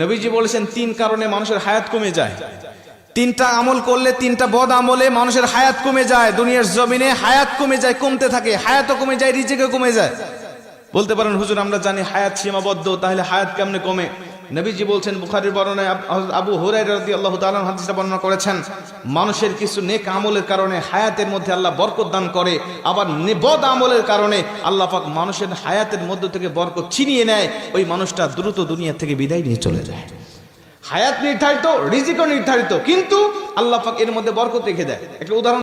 নবীজি বলেছেন, তিন কারণে মানুষের হায়াত কমে যায়। তিনটা আমল করলে তিনটা বদ আমলে মানুষের হায়াত কমে যায়, দুনিয়ার জমিনে হায়াত কমে যায়, কমতে থাকে। হায়াতও কমে যায় রিজেকে কমে যায়। বলতে পারেন, হুজুর, আমরা জানি হায়াত সীমাবদ্ধ, তাহলে হায়াত কেমনে কমে? নবীজি বলছেন, বুখারীর বর্ণনায় আব- হুরায়রা রাদিয়াল্লাহু তাআলা হাদিসটা বর্ণনা করেছেন, মানুষের কিছু নেক আমলের কারণে হায়াতের মধ্যে আল্লাহ বরকত দান করে, আবার বদ আমলের কারণে আল্লাহ পাক মানুষের হায়াতের মধ্য থেকে বরকত ছিনিয়ে নেয়, ওই মানুষটা দ্রুত দুনিয়া থেকে বিদায় নিয়ে চলে যায়। হায়াত নির্ধারিত, রিজিকও নির্ধারিত, কিন্তু আল্লাহ পাক এর মধ্যে বরকত রেখে দেয়। একটা উদাহরণ